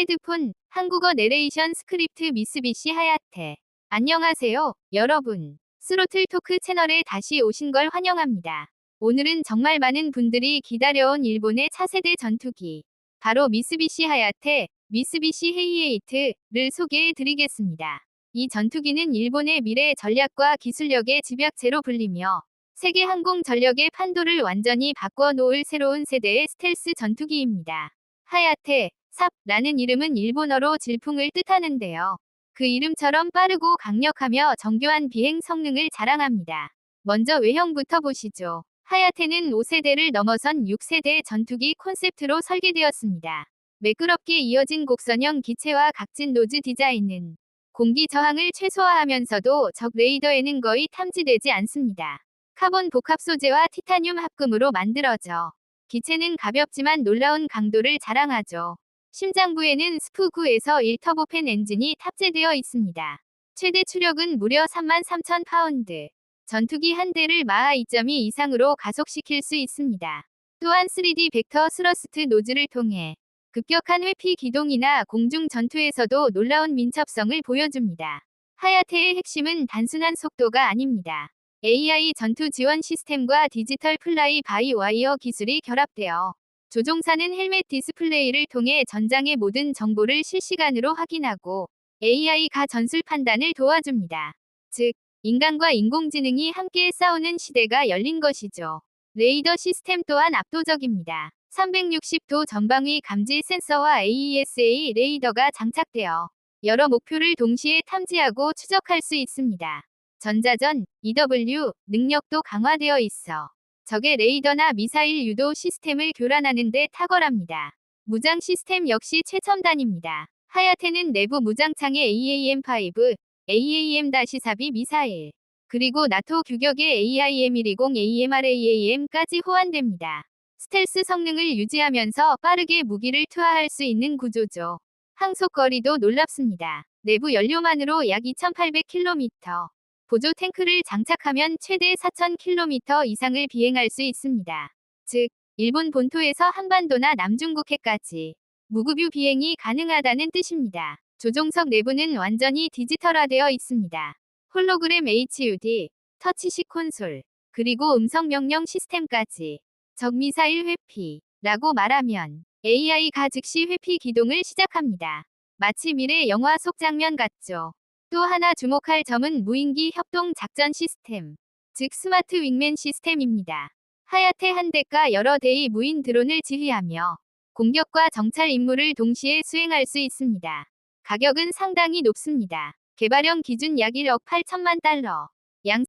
헤드폰, 한국어 내레이션 스크립트 미쓰비시 하야테. 안녕하세요, 여러분. 스로틀 토크 채널에 다시 오신 걸 환영합니다. 오늘은 정말 많은 분들이 기다려온 일본의 차세대 전투기. 바로 미쓰비시 하야테, 미쓰비시 헤이에이트를 소개해 드리겠습니다. 이 전투기는 일본의 미래 전략과 기술력의 집약체로 불리며 세계 항공 전력의 판도를 완전히 바꿔 놓을 새로운 세대의 스텔스 전투기입니다. 하야테, 삽라는 이름은 일본어로 질풍을 뜻하는데요. 그 이름처럼 빠르고 강력하며 정교한 비행 성능을 자랑합니다. 먼저 외형부터 보시죠. 하야테는 5세대를 넘어선 6세대 전투기 콘셉트로 설계되었습니다. 매끄럽게 이어진 곡선형 기체와 각진 노즈 디자인은 공기 저항을 최소화하면서도 적 레이더에는 거의 탐지되지 않습니다. 카본 복합 소재와 티타늄 합금으로 만들어져 기체는 가볍지만 놀라운 강도를 자랑하죠. 심장부에는 스프9에서 1터보팬 엔진이 탑재되어 있습니다. 최대 추력은 무려 33,000 파운드. 전투기 한 대를 마하 2.2 이상으로 가속시킬 수 있습니다. 또한 3D 벡터 스러스트 노즐을 통해 급격한 회피 기동이나 공중 전투에서도 놀라운 민첩성을 보여줍니다. 하야테의 핵심은 단순한 속도가 아닙니다. AI 전투 지원 시스템과 디지털 플라이 바이 와이어 기술이 결합되어 조종사는 헬멧 디스플레이를 통해 전장의 모든 정보를 실시간으로 확인하고 AI가 전술 판단을 도와줍니다. 즉, 인간과 인공지능이 함께 싸우는 시대가 열린 것이죠. 레이더 시스템 또한 압도적입니다. 360도 전방위 감지 센서와 AESA 레이더가 장착되어 여러 목표를 동시에 탐지하고 추적할 수 있습니다. 전자전, EW 능력도 강화되어 있어 적의 레이더나 미사일 유도 시스템을 교란하는 데 탁월합니다. 무장 시스템 역시 최첨단입니다. 하야테는 내부 무장창에 AAM5, AAM-4B 미사일, 그리고 나토 규격의 AIM-120 AMRAAM까지 호환됩니다. 스텔스 성능을 유지하면서 빠르게 무기를 투하할 수 있는 구조죠. 항속거리도 놀랍습니다. 내부 연료만으로 약 2800km. 보조 탱크를 장착하면 최대 4000km 이상을 비행할 수 있습니다. 즉, 일본 본토에서 한반도나 남중국해까지 무급유 비행이 가능하다는 뜻입니다. 조종석 내부는 완전히 디지털화되어 있습니다. 홀로그램 HUD, 터치식 콘솔, 그리고 음성 명령 시스템까지 적 미사일 회피 라고 말하면 AI가 즉시 회피 기동을 시작합니다. 마치 미래 영화 속 장면 같죠. 또 하나 주목할 점은 무인기 협동 작전 시스템, 즉 스마트 윙맨 시스템입니다. 하야테 한 대가 여러 대의 무인 드론을 지휘하며 공격과 정찰 임무를 동시에 수행할 수 있습니다. 가격은 상당히 높습니다. 개발형 기준 약 1억 8천만 달러. 양